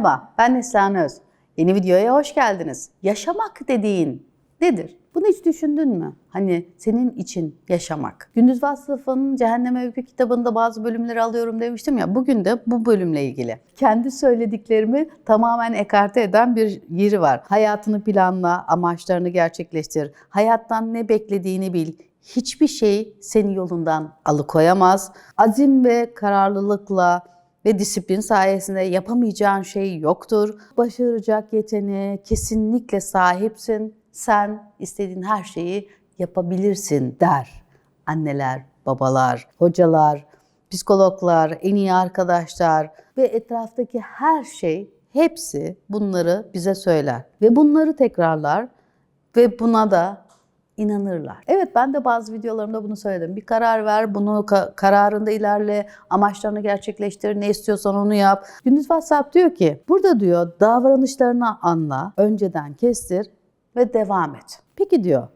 Merhaba, ben Neslihan Öz. Yeni videoya hoş geldiniz. Yaşamak dediğin nedir? Bunu hiç düşündün mü? Hani senin için yaşamak. Gündüz Vasıf'ın Cehenneme Öykü kitabında bazı bölümleri alıyorum demiştim ya. Bugün de bu bölümle ilgili. Kendi söylediklerimi tamamen ekarte eden bir yeri var. Hayatını planla, amaçlarını gerçekleştir. Hayattan ne beklediğini bil. Hiçbir şey seni yolundan alıkoyamaz. Azim ve kararlılıkla ve disiplin sayesinde yapamayacağın şey yoktur. Başaracak yeteneğe kesinlikle sahipsin. Sen istediğin her şeyi yapabilirsin der. Anneler, babalar, hocalar, psikologlar, en iyi arkadaşlar ve etraftaki her şey hepsi bunları bize söyler ve bunları tekrarlar ve buna da inanırlar. Evet ben de bazı videolarımda bunu söyledim. Bir karar ver, bunu ka- kararında ilerle, amaçlarını gerçekleştir, ne istiyorsan onu yap. Gündüz WhatsApp diyor ki, burada diyor davranışlarını anla, önceden kestir ve devam et. Peki diyor,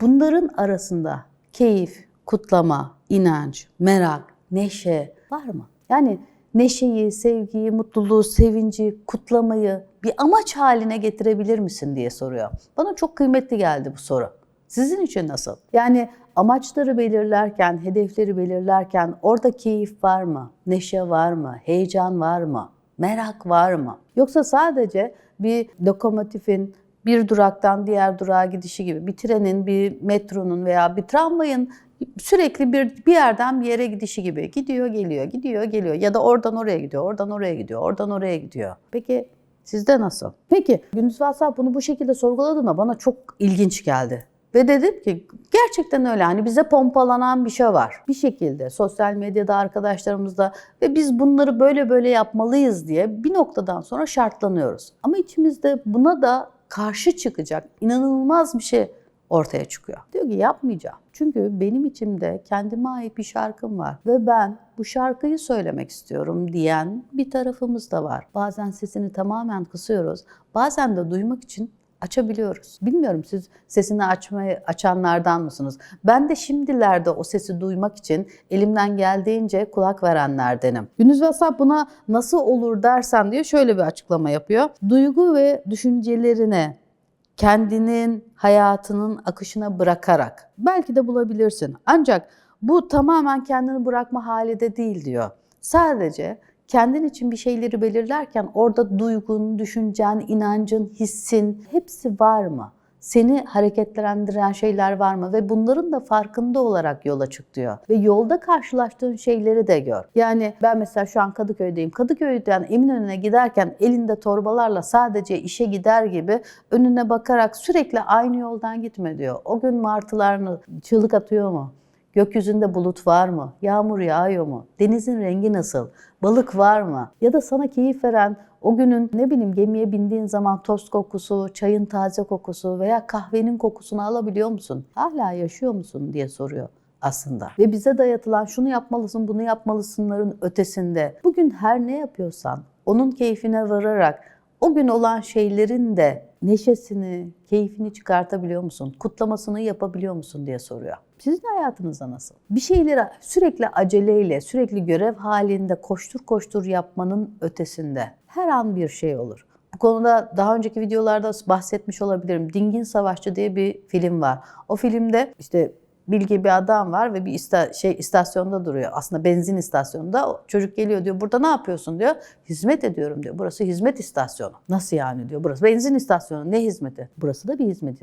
bunların arasında keyif, kutlama, inanç, merak, neşe var mı? Yani neşeyi, sevgiyi, mutluluğu, sevinci, kutlamayı bir amaç haline getirebilir misin diye soruyor. Bana çok kıymetli geldi bu soru. Sizin için nasıl? Yani amaçları belirlerken, hedefleri belirlerken orada keyif var mı? Neşe var mı? Heyecan var mı? Merak var mı? Yoksa sadece bir lokomotifin bir duraktan diğer durağa gidişi gibi bir trenin, bir metronun veya bir tramvayın sürekli bir bir yerden bir yere gidişi gibi gidiyor geliyor gidiyor geliyor ya da oradan oraya gidiyor oradan oraya gidiyor oradan oraya gidiyor. Peki sizde nasıl? Peki Gündüz WhatsApp bunu bu şekilde sorguladığında bana çok ilginç geldi. Ve dedim ki gerçekten öyle hani bize pompalanan bir şey var. Bir şekilde sosyal medyada arkadaşlarımızda ve biz bunları böyle böyle yapmalıyız diye bir noktadan sonra şartlanıyoruz. Ama içimizde buna da karşı çıkacak inanılmaz bir şey ortaya çıkıyor. Diyor ki yapmayacağım. Çünkü benim içimde kendime ait bir şarkım var ve ben bu şarkıyı söylemek istiyorum diyen bir tarafımız da var. Bazen sesini tamamen kısıyoruz. Bazen de duymak için açabiliyoruz. Bilmiyorum siz sesini açmayı açanlardan mısınız? Ben de şimdilerde o sesi duymak için elimden geldiğince kulak verenlerdenim. Gündüz WhatsApp buna nasıl olur dersen diye şöyle bir açıklama yapıyor. Duygu ve düşüncelerine kendinin hayatının akışına bırakarak belki de bulabilirsin. Ancak bu tamamen kendini bırakma hali de değil diyor. Sadece kendin için bir şeyleri belirlerken orada duygun, düşüncen, inancın, hissin hepsi var mı? Seni hareketlendiren şeyler var mı? Ve bunların da farkında olarak yola çık diyor. Ve yolda karşılaştığın şeyleri de gör. Yani ben mesela şu an Kadıköy'deyim. Kadıköy'den Eminönü'ne giderken elinde torbalarla sadece işe gider gibi önüne bakarak sürekli aynı yoldan gitme diyor. O gün martılarını çığlık atıyor mu? Gökyüzünde bulut var mı? Yağmur yağıyor mu? Denizin rengi nasıl? Balık var mı? Ya da sana keyif veren o günün ne bileyim gemiye bindiğin zaman tost kokusu, çayın taze kokusu veya kahvenin kokusunu alabiliyor musun? Hala yaşıyor musun diye soruyor aslında. Ve bize dayatılan şunu yapmalısın, bunu yapmalısınların ötesinde bugün her ne yapıyorsan onun keyfine vararak o gün olan şeylerin de neşesini, keyfini çıkartabiliyor musun? Kutlamasını yapabiliyor musun diye soruyor. Sizin hayatınızda nasıl? Bir şeyleri sürekli aceleyle, sürekli görev halinde koştur koştur yapmanın ötesinde her an bir şey olur. Bu konuda daha önceki videolarda bahsetmiş olabilirim. Dingin Savaşçı diye bir film var. O filmde işte bilgi bir adam var ve bir ista, şey istasyonda duruyor. Aslında benzin istasyonunda. Çocuk geliyor diyor burada ne yapıyorsun diyor. Hizmet ediyorum diyor. Burası hizmet istasyonu. Nasıl yani diyor. Burası benzin istasyonu. Ne hizmeti? Burası da bir hizmet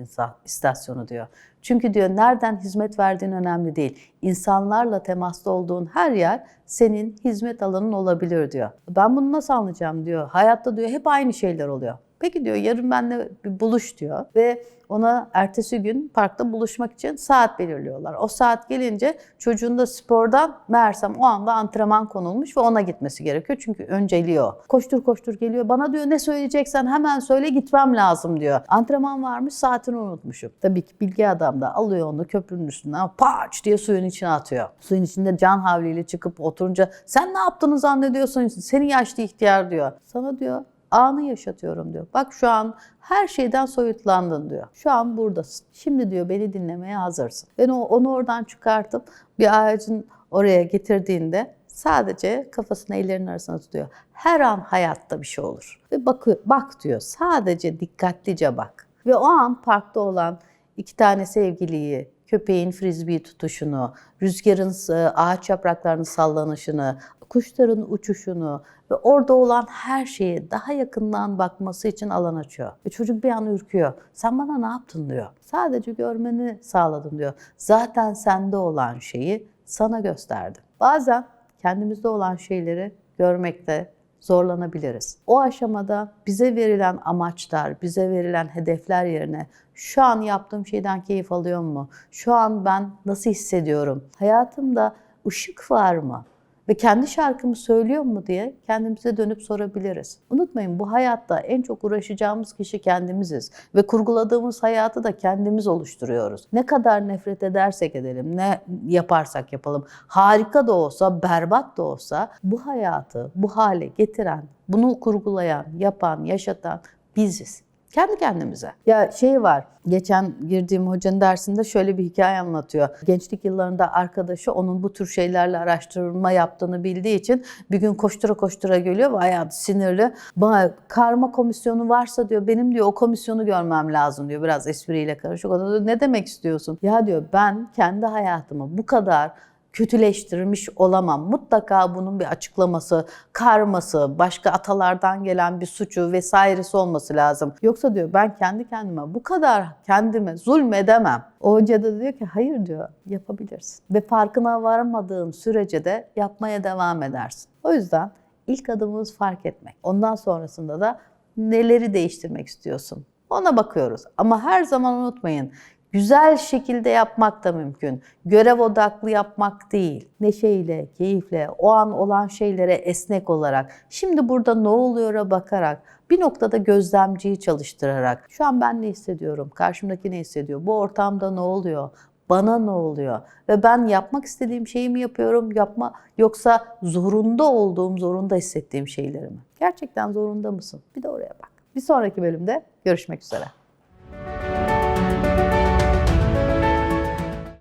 istasyonu diyor. Çünkü diyor nereden hizmet verdiğin önemli değil. İnsanlarla temasta olduğun her yer senin hizmet alanın olabilir diyor. Ben bunu nasıl anlayacağım diyor. Hayatta diyor hep aynı şeyler oluyor. Peki diyor yarın benimle bir buluş diyor ve ona ertesi gün parkta buluşmak için saat belirliyorlar. O saat gelince çocuğun da spordan meğersem o anda antrenman konulmuş ve ona gitmesi gerekiyor. Çünkü önceliği o. Koştur koştur geliyor. Bana diyor ne söyleyeceksen hemen söyle gitmem lazım diyor. Antrenman varmış saatini unutmuşum. Tabii ki bilgi adam da alıyor onu köprünün üstünden paç diye suyun içine atıyor. Suyun içinde can havliyle çıkıp oturunca sen ne yaptığını zannediyorsun? Seni yaşlı ihtiyar diyor. Sana diyor anı yaşatıyorum diyor. Bak şu an her şeyden soyutlandın diyor. Şu an buradasın. Şimdi diyor beni dinlemeye hazırsın. Ben onu oradan çıkartıp bir ağacın oraya getirdiğinde Sadece kafasını ellerinin arasına tutuyor. Her an hayatta bir şey olur. Ve bakıyor, bak diyor. Sadece dikkatlice bak. Ve o an parkta olan iki tane sevgiliyi, köpeğin frisbee tutuşunu, rüzgarın e, ağaç yapraklarının sallanışını, kuşların uçuşunu ve orada olan her şeyi daha yakından bakması için alan açıyor. Ve çocuk bir an ürküyor. Sen bana ne yaptın diyor. Sadece görmeni sağladım diyor. Zaten sende olan şeyi sana gösterdim. Bazen kendimizde olan şeyleri görmekte zorlanabiliriz. O aşamada bize verilen amaçlar, bize verilen hedefler yerine şu an yaptığım şeyden keyif alıyor mu? Şu an ben nasıl hissediyorum? Hayatımda ışık var mı? Ve kendi şarkımı söylüyor mu diye kendimize dönüp sorabiliriz. Unutmayın bu hayatta en çok uğraşacağımız kişi kendimiziz. Ve kurguladığımız hayatı da kendimiz oluşturuyoruz. Ne kadar nefret edersek edelim, ne yaparsak yapalım, harika da olsa, berbat da olsa bu hayatı bu hale getiren, bunu kurgulayan, yapan, yaşatan biziz. Kendi kendimize. Ya şey var, geçen girdiğim hocanın dersinde şöyle bir hikaye anlatıyor. Gençlik yıllarında arkadaşı onun bu tür şeylerle araştırma yaptığını bildiği için bir gün koştura koştura geliyor ve ayağı sinirli. Bana karma komisyonu varsa diyor benim diyor o komisyonu görmem lazım diyor biraz espriyle karışık. O da diyor, ne demek istiyorsun? Ya diyor ben kendi hayatımı bu kadar kötüleştirmiş olamam. Mutlaka bunun bir açıklaması, karması, başka atalardan gelen bir suçu vesairesi olması lazım. Yoksa diyor ben kendi kendime bu kadar kendime zulmedemem. O hoca da diyor ki hayır diyor yapabilirsin. Ve farkına varmadığın sürece de yapmaya devam edersin. O yüzden ilk adımımız fark etmek. Ondan sonrasında da neleri değiştirmek istiyorsun? Ona bakıyoruz. Ama her zaman unutmayın Güzel şekilde yapmak da mümkün. Görev odaklı yapmak değil. Neşeyle, keyifle, o an olan şeylere esnek olarak, şimdi burada ne oluyor'a bakarak, bir noktada gözlemciyi çalıştırarak, şu an ben ne hissediyorum, karşımdaki ne hissediyor, bu ortamda ne oluyor, bana ne oluyor ve ben yapmak istediğim şeyi mi yapıyorum, yapma yoksa zorunda olduğum, zorunda hissettiğim şeyleri mi? Gerçekten zorunda mısın? Bir de oraya bak. Bir sonraki bölümde görüşmek üzere.